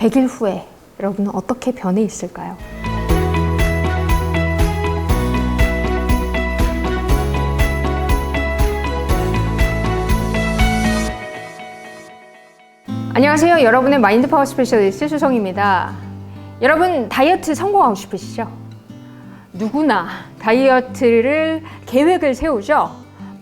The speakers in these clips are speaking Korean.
100일 후에 여러분은 어떻게 변해 있을까요? 안녕하세요. 여러분의 마인드 파워 스페셜리스트 수성입니다. 여러분 다이어트 성공하고 싶으시죠? 누구나 다이어트를 계획을 세우죠.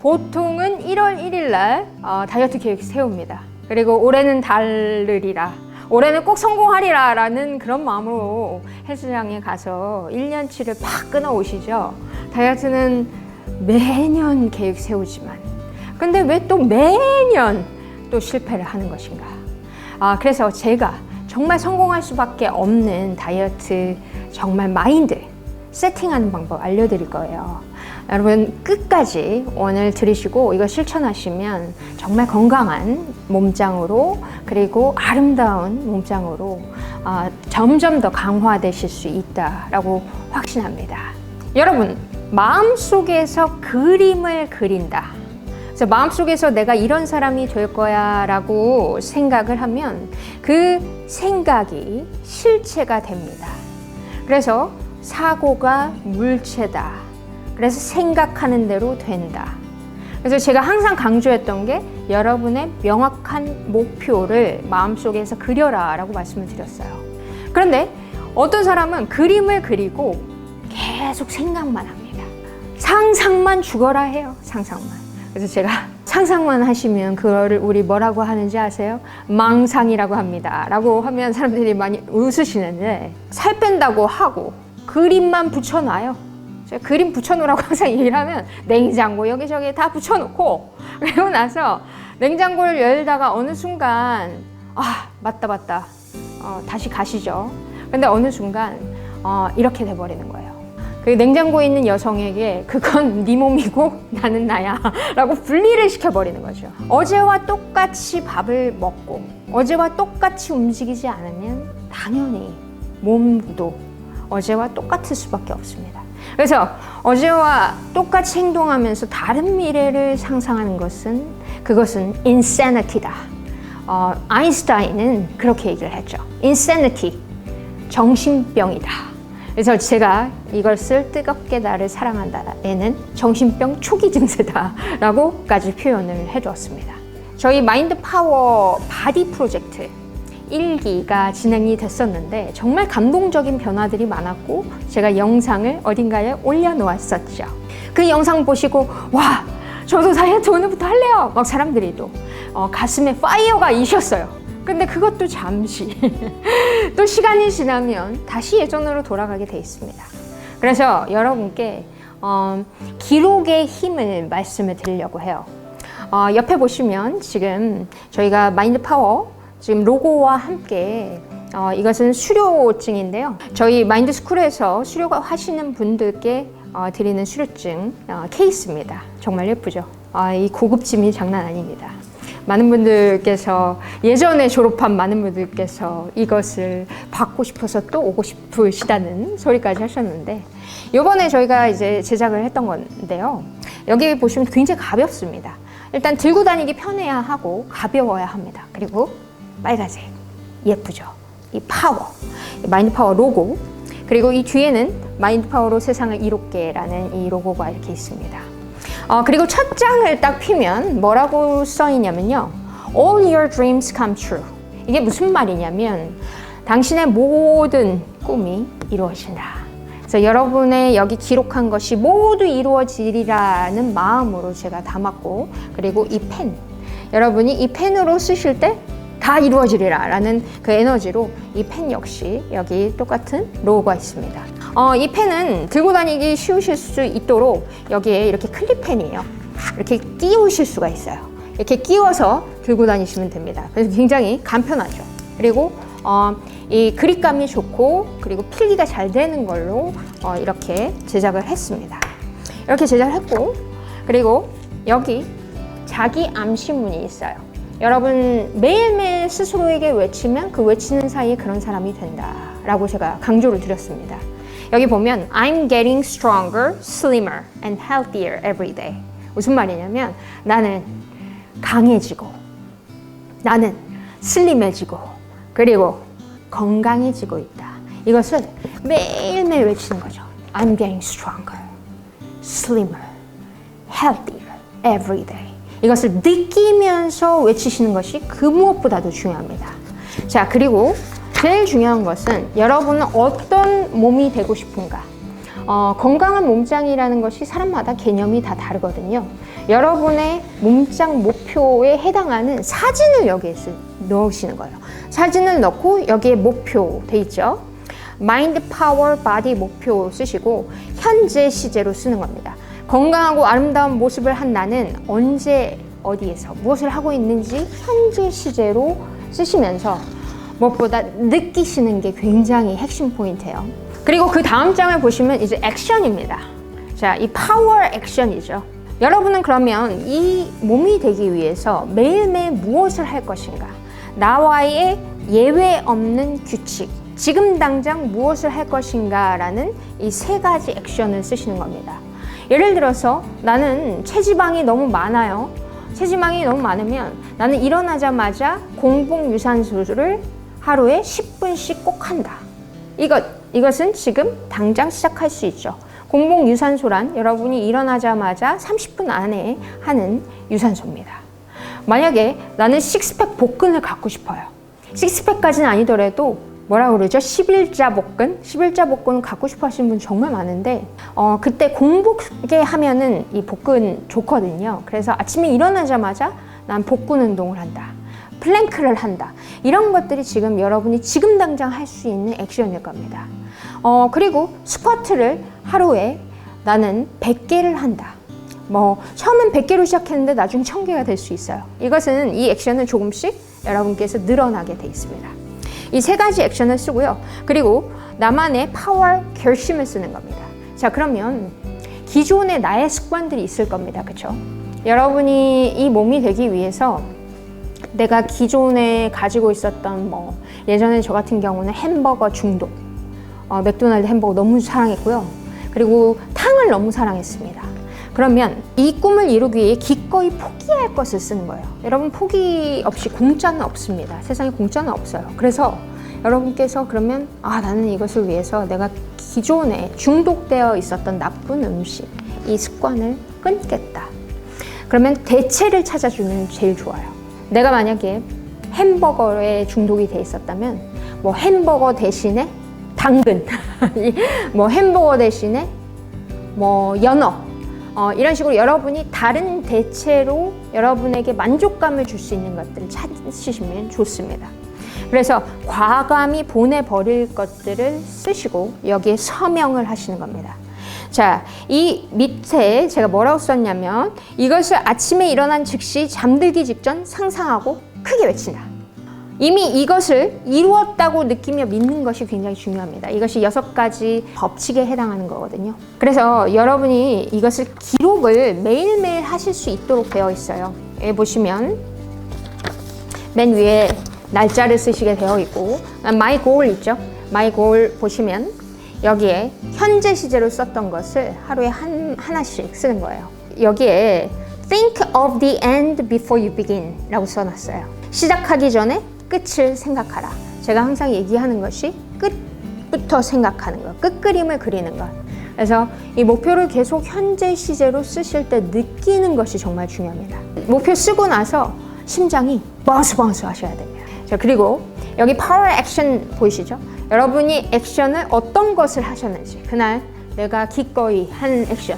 보통은 1월 1일 날 어, 다이어트 계획 세웁니다. 그리고 올해는 달르리라. 올해는 꼭 성공하리라 라는 그런 마음으로 헬스장에 가서 1년치를 팍 끊어 오시죠. 다이어트는 매년 계획 세우지만 근데 왜 또 매년 또 실패를 하는 것인가? 아, 그래서 제가 정말 성공할 수밖에 없는 다이어트 정말 마인드 세팅하는 방법 알려드릴 거예요. 여러분 끝까지 오늘 들으시고 이거 실천하시면 정말 건강한 몸짱으로 그리고 아름다운 몸짱으로 아, 점점 더 강화되실 수 있다라고 확신합니다. 여러분 마음속에서 그림을 그린다. 그래서 마음속에서 내가 이런 사람이 될 거야 라고 생각을 하면 그 생각이 실체가 됩니다. 그래서 사고가 물체다. 그래서 생각하는 대로 된다. 그래서 제가 항상 강조했던 게 여러분의 명확한 목표를 마음속에서 그려라 라고 말씀을 드렸어요. 그런데 어떤 사람은 그림을 그리고 계속 생각만 합니다. 상상만 죽어라 해요. 상상만. 그래서 제가 상상만 하시면 그거를 우리 뭐라고 하는지 아세요? 망상이라고 합니다. 라고 하면 사람들이 많이 웃으시는데 살 뺀다고 하고 그림만 붙여놔요. 제가 그림 붙여놓으라고 항상 얘기를 하면 냉장고 여기저기 다 붙여놓고 그리고 나서 냉장고를 열다가 어느 순간 아 맞다 맞다 어, 다시 가시죠. 근데 어느 순간 어, 이렇게 돼버리는 거예요. 그 냉장고에 있는 여성에게 그건 네 몸이고 나는 나야 라고 분리를 시켜버리는 거죠. 어제와 똑같이 밥을 먹고 어제와 똑같이 움직이지 않으면 당연히 몸도 어제와 똑같을 수밖에 없습니다. 그래서 어제와 똑같이 행동하면서 다른 미래를 상상하는 것은 그것은 insanity다. 어, 아인슈타인은 그렇게 얘기를 했죠. insanity, 정신병이다. 그래서 제가 이것을 뜨겁게 나를 사랑한다에는 정신병 초기 증세다라고까지 표현을 해두었습니다. 저희 마인드 파워 바디 프로젝트 1기가 진행이 됐었는데 정말 감동적인 변화들이 많았고 제가 영상을 어딘가에 올려놓았었죠. 그 영상 보시고 와 저도 다이어트 오늘부터 할래요. 막 사람들이 또 어, 가슴에 파이어가 이셨어요. 근데 그것도 잠시 또 시간이 지나면 다시 예전으로 돌아가게 돼 있습니다. 그래서 여러분께 어, 기록의 힘을 말씀을 드리려고 해요. 어, 옆에 보시면 지금 저희가 마인드 파워 지금 로고와 함께 어, 이것은 수료증인데요. 저희 마인드 스쿨에서 수료 하시는 분들께 어, 드리는 수료증 어, 케이스입니다. 정말 예쁘죠? 아, 이 고급짐이 장난 아닙니다. 많은 분들께서 예전에 졸업한 많은 분들께서 이것을 받고 싶어서 또 오고 싶으시다는 소리까지 하셨는데 이번에 저희가 이제 제작을 했던 건데요. 여기 보시면 굉장히 가볍습니다. 일단 들고 다니기 편해야 하고 가벼워야 합니다. 그리고 빨간색 예쁘죠. 이 파워 마인드 파워 로고 그리고 이 뒤에는 마인드 파워로 세상을 이롭게라는 이 로고가 이렇게 있습니다. 어, 그리고 첫 장을 딱 피면 뭐라고 써 있냐면요. All your dreams come true. 이게 무슨 말이냐면 당신의 모든 꿈이 이루어진다. 그래서 여러분의 여기 기록한 것이 모두 이루어지리라는 마음으로 제가 담았고 그리고 이 펜. 여러분이 이 펜으로 쓰실 때 다 이루어지리라 라는 그 에너지로 이 펜 역시 여기 똑같은 로고가 있습니다. 어, 이 펜은 들고 다니기 쉬우실 수 있도록 여기에 이렇게 클립펜이에요. 이렇게 끼우실 수가 있어요. 이렇게 끼워서 들고 다니시면 됩니다. 그래서 굉장히 간편하죠. 그리고 어, 이 그립감이 좋고 그리고 필기가 잘 되는 걸로 어, 이렇게 제작을 했습니다. 이렇게 제작을 했고 그리고 여기 자기 암시문이 있어요. 여러분 매일매일 스스로에게 외치면 그 외치는 사이에 그런 사람이 된다라고 제가 강조를 드렸습니다. 여기 보면 I'm getting stronger, slimmer and healthier every day. 무슨 말이냐면 나는 강해지고 나는 슬림해지고 그리고 건강해지고 있다. 이것을 매일매일 외치는 거죠. I'm getting stronger, slimmer, healthier every day. 이것을 느끼면서 외치시는 것이 그 무엇보다도 중요합니다. 자, 그리고 제일 중요한 것은 여러분은 어떤 몸이 되고 싶은가? 어, 건강한 몸짱이라는 것이 사람마다 개념이 다 다르거든요. 여러분의 몸짱 목표에 해당하는 사진을 여기에 쓰, 넣으시는 거예요. 사진을 넣고 여기에 목표 돼 있죠. 마인드 파워 바디 목표 쓰시고 현재 시제로 쓰는 겁니다. 건강하고 아름다운 모습을 한 나는 언제 어디에서 무엇을 하고 있는지 현재 시제로 쓰시면서 무엇보다 느끼시는 게 굉장히 핵심 포인트예요. 그리고 그 다음 장을 보시면 이제 액션입니다. 자, 이 파워 액션이죠. 여러분은 그러면 이 몸이 되기 위해서 매일매일 무엇을 할 것인가? 나와의 예외 없는 규칙. 지금 당장 무엇을 할 것인가 라는 이 세 가지 액션을 쓰시는 겁니다. 예를 들어서 나는 체지방이 너무 많아요. 체지방이 너무 많으면 나는 일어나자마자 공복 유산소를 하루에 10분씩 꼭 한다. 이것 이것은 지금 당장 시작할 수 있죠. 공복 유산소란 여러분이 일어나자마자 30분 안에 하는 유산소입니다. 만약에 나는 식스팩 복근을 갖고 싶어요. 식스팩까지는 아니더라도 뭐라 그러죠? 11자 복근? 11자 복근을 갖고 싶어 하시는 분 정말 많은데, 어, 그때 공복에 하면은 이 복근 좋거든요. 그래서 아침에 일어나자마자 난 복근 운동을 한다. 플랭크를 한다. 이런 것들이 지금 여러분이 지금 당장 할 수 있는 액션일 겁니다. 어, 그리고 스쿼트를 하루에 나는 100개를 한다. 뭐, 처음엔 100개로 시작했는데 나중 1000개가 될 수 있어요. 이것은 이 액션은 조금씩 여러분께서 늘어나게 돼 있습니다. 이 세 가지 액션을 쓰고요. 그리고 나만의 파워 결심을 쓰는 겁니다. 자, 그러면 기존에 나의 습관들이 있을 겁니다. 그렇죠? 여러분이 이 몸이 되기 위해서 내가 기존에 가지고 있었던 뭐 예전에 저 같은 경우는 햄버거 중독, 어, 맥도날드 햄버거 너무 사랑했고요. 그리고 탕을 너무 사랑했습니다. 그러면 이 꿈을 이루기 위해 기꺼이 포기할 것을 쓰는 거예요. 여러분 포기 없이 공짜는 없습니다. 세상에 공짜는 없어요. 그래서 여러분께서 그러면 아 나는 이것을 위해서 내가 기존에 중독되어 있었던 나쁜 음식 이 습관을 끊겠다. 그러면 대체를 찾아주면 제일 좋아요. 내가 만약에 햄버거에 중독이 돼 있었다면 뭐 햄버거 대신에 당근, 뭐 햄버거 대신에 뭐 연어 어, 이런 식으로 여러분이 다른 대체로 여러분에게 만족감을 줄 수 있는 것들을 찾으시면 좋습니다. 그래서 과감히 보내버릴 것들을 쓰시고 여기에 서명을 하시는 겁니다. 자, 이 밑에 제가 뭐라고 썼냐면 이것을 아침에 일어난 즉시 잠들기 직전 상상하고 크게 외친다. 이미 이것을 이루었다고 느끼며 믿는 것이 굉장히 중요합니다. 이것이 여섯 가지 법칙에 해당하는 거거든요. 그래서 여러분이 이것을 기록을 매일매일 하실 수 있도록 되어 있어요. 여기 보시면 맨 위에 날짜를 쓰시게 되어 있고 마이 고울 있죠? 마이 고울 보시면 여기에 현재 시제로 썼던 것을 하루에 한, 하나씩 쓰는 거예요. 여기에 think of the end before you begin 라고 써놨어요. 시작하기 전에 끝을 생각하라. 제가 항상 얘기하는 것이 끝부터 생각하는 것, 끝 그림을 그리는 것. 그래서 이 목표를 계속 현재 시제로 쓰실 때 느끼는 것이 정말 중요합니다. 목표 쓰고 나서 심장이 버스버스 하셔야 됩니다. 자, 그리고 여기 파워 액션 보이시죠? 여러분이 액션을 어떤 것을 하셨는지 그날 내가 기꺼이 한 액션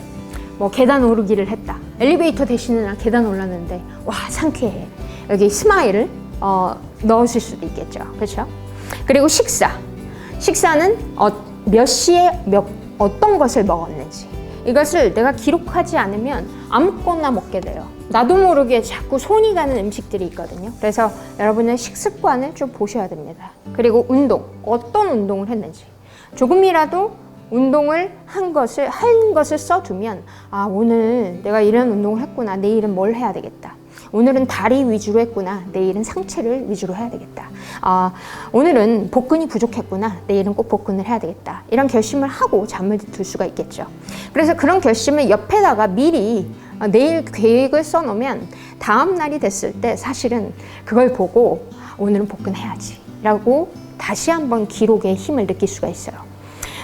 뭐 계단 오르기를 했다 엘리베이터 대신에 나 계단 올랐는데 와 상쾌해 여기 스마일을 어, 넣으실 수도 있겠죠 그렇죠 그리고 식사 식사는 어, 몇 시에 몇 어떤 것을 먹었는지 이것을 내가 기록하지 않으면 아무거나 먹게 돼요. 나도 모르게 자꾸 손이 가는 음식들이 있거든요. 그래서 여러분의 식습관을 좀 보셔야 됩니다. 그리고 운동, 어떤 운동을 했는지. 조금이라도 운동을 한 것을, 한 것을 써두면, 아, 오늘 내가 이런 운동을 했구나. 내일은 뭘 해야 되겠다. 오늘은 다리 위주로 했구나. 내일은 상체를 위주로 해야 되겠다. 아, 오늘은 복근이 부족했구나. 내일은 꼭 복근을 해야 되겠다. 이런 결심을 하고 잠을 들 수가 있겠죠. 그래서 그런 결심을 옆에다가 미리 어, 내일 계획을 써놓으면 다음 날이 됐을 때 사실은 그걸 보고 오늘은 복근해야지. 라고 다시 한번 기록의 힘을 느낄 수가 있어요.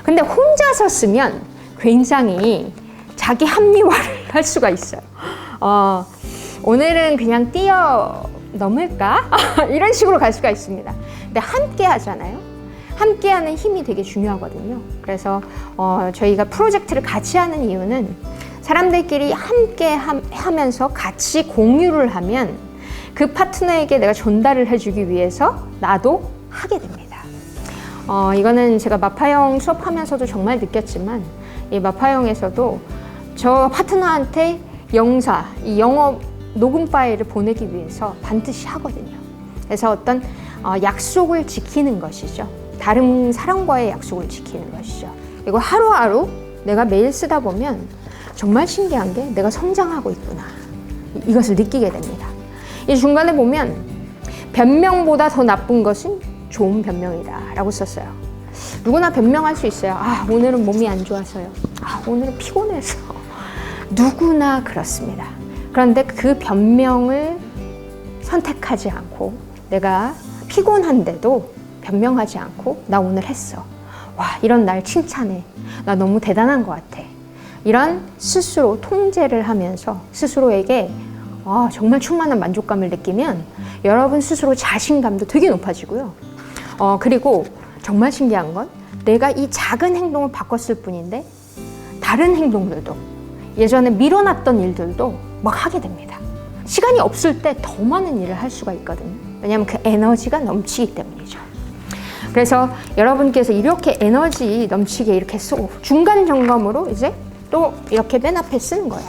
근데 혼자서 쓰면 굉장히 자기 합리화를 할 수가 있어요. 어, 오늘은 그냥 뛰어 넘을까? 이런 식으로 갈 수가 있습니다. 근데 함께 하잖아요. 함께 하는 힘이 되게 중요하거든요. 그래서 어, 저희가 프로젝트를 같이 하는 이유는 사람들끼리 함께 함- 하면서 같이 공유를 하면 그 파트너에게 내가 전달을 해주기 위해서 나도 하게 됩니다. 어, 이거는 제가 마파형 수업하면서도 정말 느꼈지만 이 마파형에서도 저 파트너한테 영사, 이 영어 녹음 파일을 보내기 위해서 반드시 하거든요. 그래서 어떤 어, 약속을 지키는 것이죠. 다른 사람과의 약속을 지키는 것이죠. 그리고 하루하루 내가 매일 쓰다 보면 정말 신기한 게 내가 성장하고 있구나. 이- 이것을 느끼게 됩니다. 이 중간에 보면 변명보다 더 나쁜 것은 좋은 변명이다 라고 썼어요. 누구나 변명할 수 있어요. 아, 오늘은 몸이 안 좋아서요. 아, 오늘은 피곤해서. 누구나 그렇습니다. 그런데 그 변명을 선택하지 않고 내가 피곤한데도 변명하지 않고 나 오늘 했어. 와, 이런 날 칭찬해. 나 너무 대단한 것 같아. 이런 스스로 통제를 하면서 스스로에게 아, 정말 충만한 만족감을 느끼면 여러분 스스로 자신감도 되게 높아지고요. 어, 그리고 정말 신기한 건 내가 이 작은 행동을 바꿨을 뿐인데 다른 행동들도 예전에 밀어놨던 일들도 막 하게 됩니다. 시간이 없을 때 더 많은 일을 할 수가 있거든요. 왜냐하면 그 에너지가 넘치기 때문이죠. 그래서 여러분께서 이렇게 에너지 넘치게 이렇게 쓰고 중간 점검으로 이제 또 이렇게 맨 앞에 쓰는 거예요.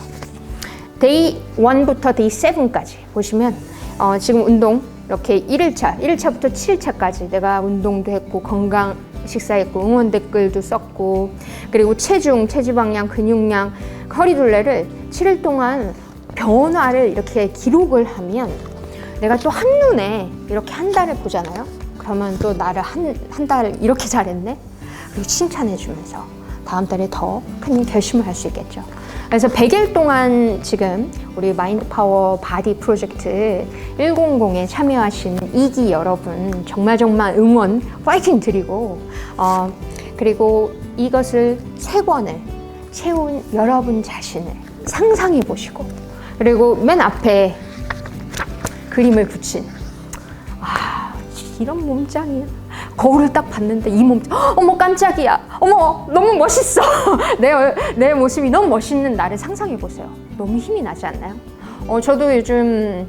데이 1부터 데이 7까지 보시면 어, 지금 운동 이렇게 1일차, 1일차부터 7일차까지 내가 운동도 했고 건강 식사했고 응원 댓글도 썼고 그리고 체중, 체지방량, 근육량, 허리둘레를 7일 동안 변화를 이렇게 기록을 하면 내가 또 한눈에 이렇게 한 달을 보잖아요. 그러면 또 나를 한, 한 달 이렇게 잘했네? 그리고 칭찬해 주면서 다음 달에 더 큰 결심을 할 수 있겠죠. 그래서 100일 동안 지금 우리 마인드 파워 바디 프로젝트 100에 참여하신 이기 여러분 정말 정말 응원 파이팅 드리고 어, 그리고 이것을 세 권을 채운 여러분 자신을 상상해 보시고 그리고 맨 앞에 그림을 붙인 아 이런 몸짱이야 거울을 딱 봤는데 이 몸, 헉, 어머 깜짝이야, 어머 너무 멋있어. 내, 얼- 내 모습이 너무 멋있는 나를 상상해 보세요. 너무 힘이 나지 않나요? 어, 저도 요즘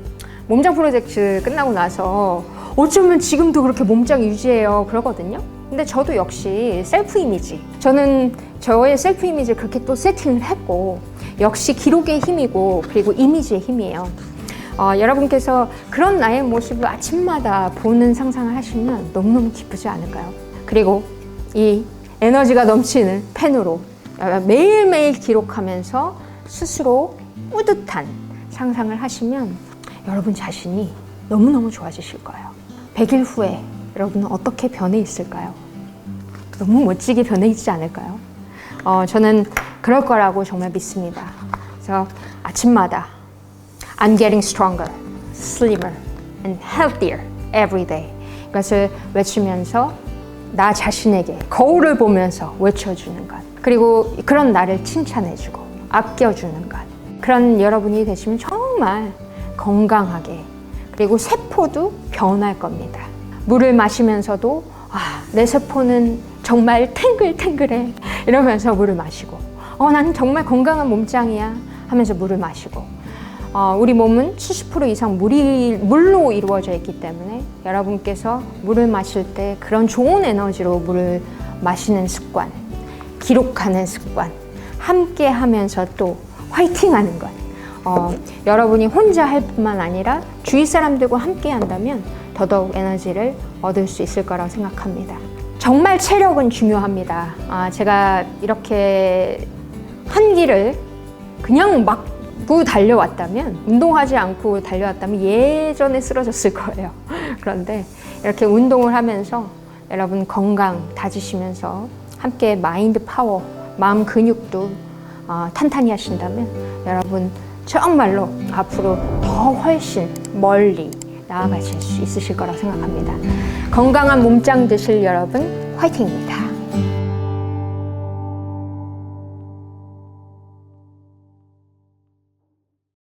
몸짱 프로젝트 끝나고 나서 어쩌면 지금도 그렇게 몸짱 유지해요 그러거든요. 근데 저도 역시 셀프 이미지. 저는 저의 셀프 이미지를 그렇게 또 세팅을 했고 역시 기록의 힘이고 그리고 이미지의 힘이에요. 어, 여러분께서 그런 나의 모습을 아침마다 보는 상상을 하시면 너무너무 기쁘지 않을까요? 그리고 이 에너지가 넘치는 펜으로 매일매일 기록하면서 스스로 뿌듯한 상상을 하시면 여러분 자신이 너무너무 좋아지실 거예요. 100일 후에 여러분은 어떻게 변해 있을까요? 너무 멋지게 변해 있지 않을까요? 어, 저는 그럴 거라고 정말 믿습니다. 그래서 아침마다 I'm getting stronger, slimmer, and healthier every day. 이것을 외치면서 나 자신에게 거울을 보면서 외쳐주는 것. 그리고 그런 나를 칭찬해주고 아껴주는 것. 그런 여러분이 되시면 정말 건강하게 그리고 세포도 변할 겁니다. 물을 마시면서도 아, 내 세포는 정말 탱글탱글해 이러면서 물을 마시고 어, 나는 정말 건강한 몸짱이야 하면서 물을 마시고 어, 우리 몸은 70% 이상 물이, 물로 이루어져 있기 때문에 여러분께서 물을 마실 때 그런 좋은 에너지로 물을 마시는 습관, 기록하는 습관, 함께 하면서 또 화이팅 하는 것. 어, 여러분이 혼자 할 뿐만 아니라 주위 사람들과 함께 한다면 더더욱 에너지를 얻을 수 있을 거라고 생각합니다. 정말 체력은 중요합니다. 아, 제가 이렇게 한 길을 그냥 막고 달려왔다면 운동하지 않고 달려왔다면 예전에 쓰러졌을 거예요. 그런데 이렇게 운동을 하면서 여러분 건강 다지시면서 함께 마인드 파워, 마음 근육도 어, 탄탄히 하신다면 여러분 정말로 앞으로 더 훨씬 멀리 나아가실 수 있으실 거라 생각합니다. 건강한 몸짱 되실 여러분 화이팅입니다.